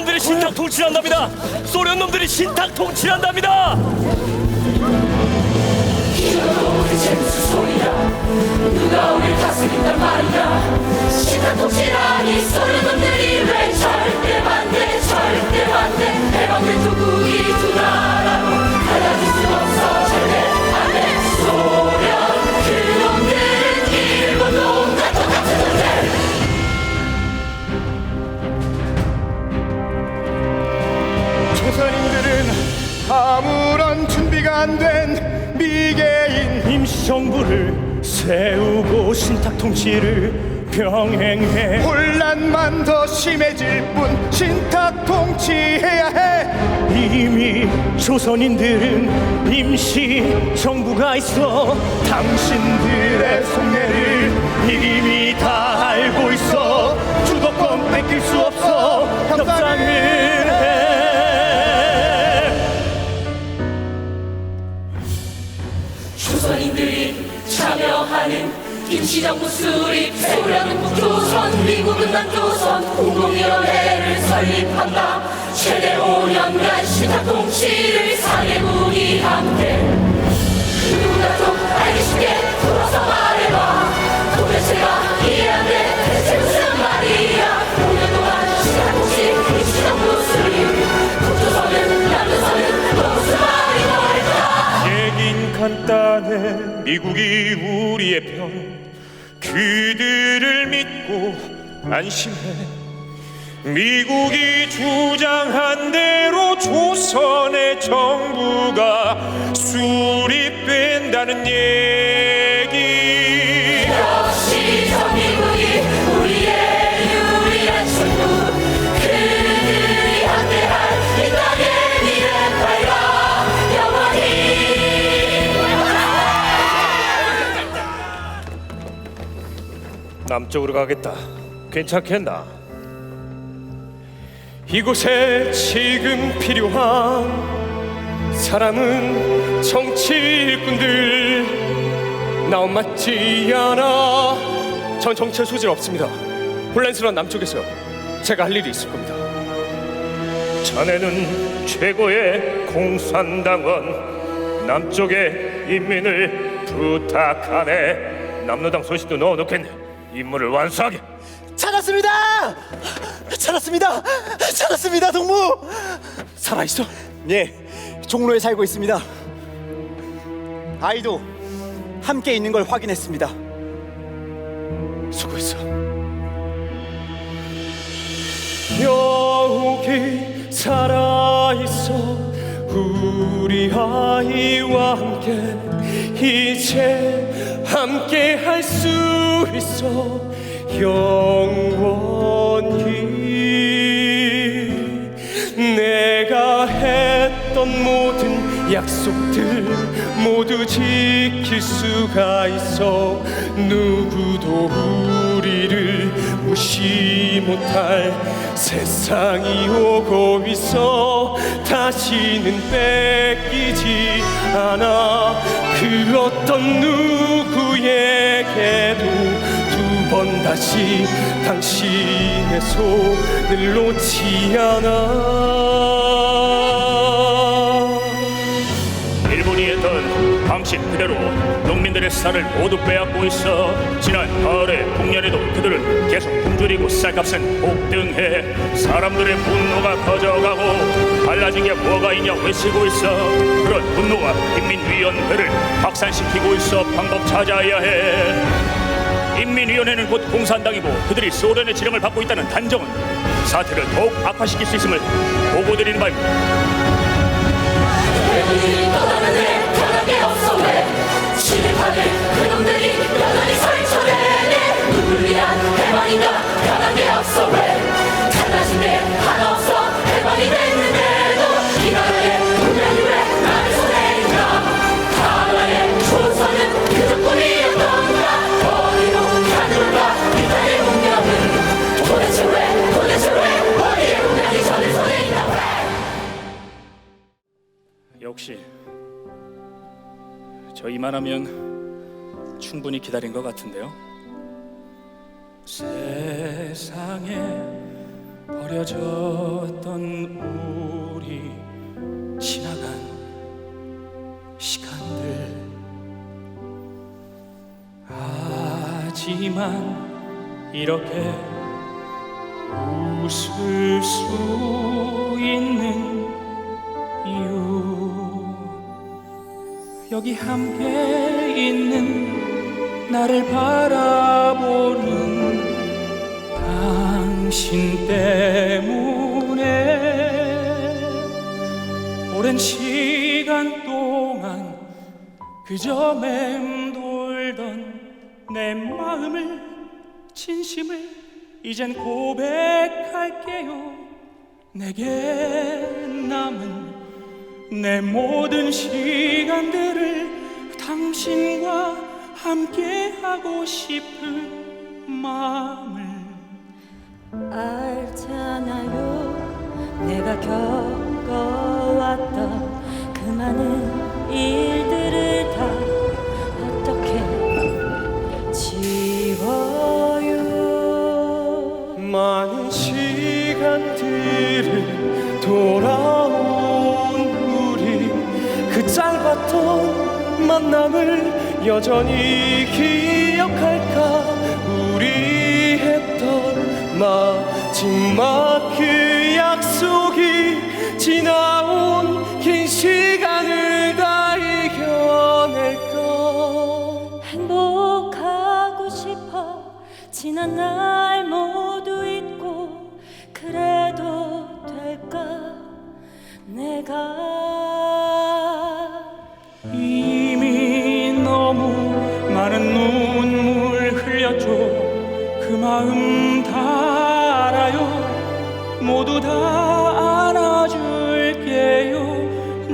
놈들이 신탁 통치한답니다. 소련 놈들이 신탁 통치한답니다. 누가 우리 다스린단 말이야 시간 통치라니 소리 놈들이 왜 절대 반대 절대 반대 해방된 조국이 두 나라로 갈라질 수 통치를 병행해. 혼란만 더 심해질 뿐 신탁 통치해야 해. 이미 조선인들은 임시 정부가 있어. 당신들의 속내를 이미 다 알고 있어. 주도권 뺏길 수 없어. 협상을 임시정부 수립 소련은 북조선 미국은 남조선 공동위원회를 설립한다. 최대 5년간 시타통치를 사개국이 함께. 누가 좀 알기 쉽게 풀어서 말해봐. 도대체가 이해 안돼 대체 무슨 말이야? 5년 동안 시타통치 임시정부 수립 북조선은 남조선은 또 무슨 말이 나올까 얘긴 간단해. 미국이 우리의 편 그들을 믿고 안심해. 미국이 주장한 대로 조선의 정부가 수립된다는 얘 남쪽으로 가겠다. 괜찮겠나? 이곳에 지금 필요한 사람은 정치 일꾼들 나온 맞지 않아. 전 정치에 소질 없습니다. 혼란스러운 남쪽에서 제가 할 일이 있을 겁니다. 자네는 최고의 공산당원 남쪽의 인민을 부탁하네 남로당 소식도 넣어놓겠네 임무를 완수하게 찾았습니다! 찾았습니다! 찾았습니다, 동무! 살아있어? 예, 종로에 살고 있습니다. 아이도 함께 있는 걸 확인했습니다. 수고했어 여기 살아있어 우리 아이와 함께 이제 함께 할 수 있어 영원히 내가 했던 모든 약속들 모두 지킬 수가 있어 누구도 우리를 무시 못할 세상이 오고 있어 다시는 뺏기지 않아. 그 어떤 누구에게도 두 번 다시 당신의 손을 놓지 않아. 일본이 했던 방식 그대로 농민들의 쌀을 모두 빼앗고 있어 지난 가을에 국년에도 그들은 계속 굶주리고 쌀값은 폭등해 사람들의 분노가 커져가고 달라진 게 뭐가 있냐 외치고 있어. 그런 분노와 인민위원회를 확산시키고 있어 방법 찾아야 해 인민위원회는 곧 공산당이고 그들이 소련의 지령을 받고 있다는 단정은 사태를 더욱 악화시킬 수 있음을 보고드리는 바입니다. 변한 게 없어 왜 달라진 게 하나 없어. 해방이 됐 기다린 것 같은데요. 세상에 버려졌던 우리 지나간 시간들 하지만 이렇게 웃을 수 있는 이유 여기 함께 있는 나를 바라보는 당신 때문에 오랜 시간 동안 그저 맴돌던 내 마음을 진심을 이젠 고백할게요. 내게 남은 내 모든 시간들을 당신과 함께 하고 싶은 마음을 알잖아요. 내가 겪어왔던 그 많은 일들을 다 어떻게 지워요? 많은 시간들을 돌아온 우리 그 짧았던 만남을 여전히 기억할까? 우리 했던 마지막 그 약속이 지나온 긴 시간을 다 이겨낼까? 행복하고 싶어 지난 날 모두 잊고 그래도 될까? 내가 마음 다 알아요. 모두 다 안아줄게요.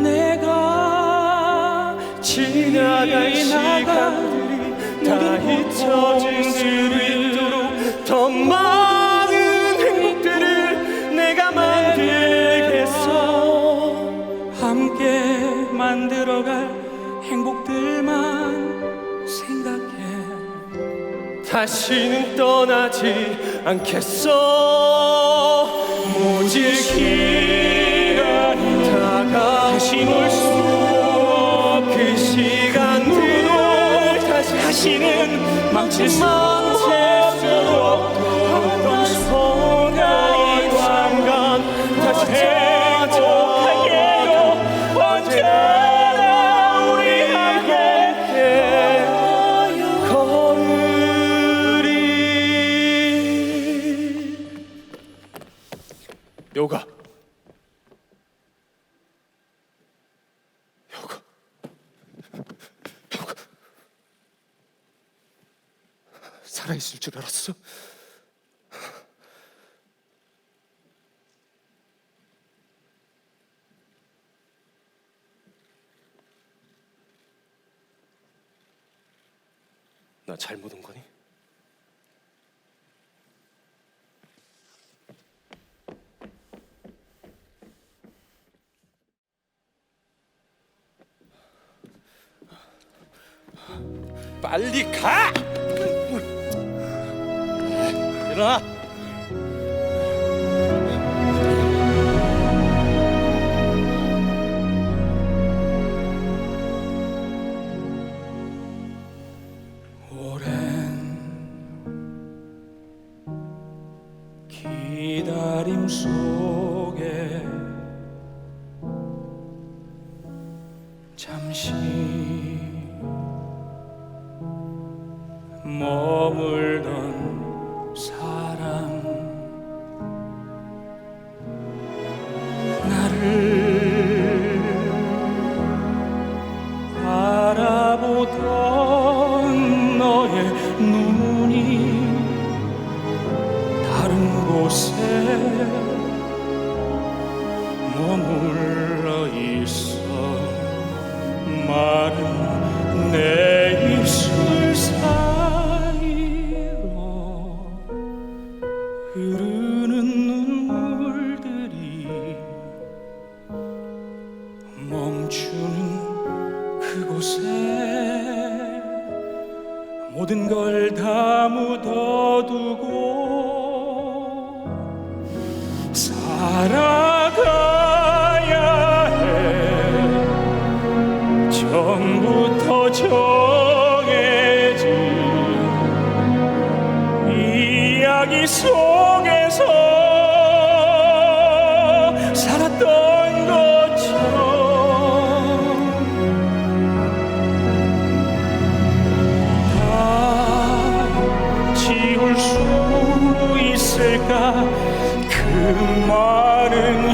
내가 지나간 시간들이 다 잊혀질 수 있도 다시는 떠나지 않겠어. 모질 기간이 다가 다시 올수 그 시간들을 다시 다시는 망칠 수 없도 요가. 요가. 요가. 살아있을 줄 알았어? 나 잘못 온 거니? 빨리 가! 일 머물던 사랑 나를 바라보던 너의 눈이 다른 곳에 머물러 있어. 마른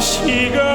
시간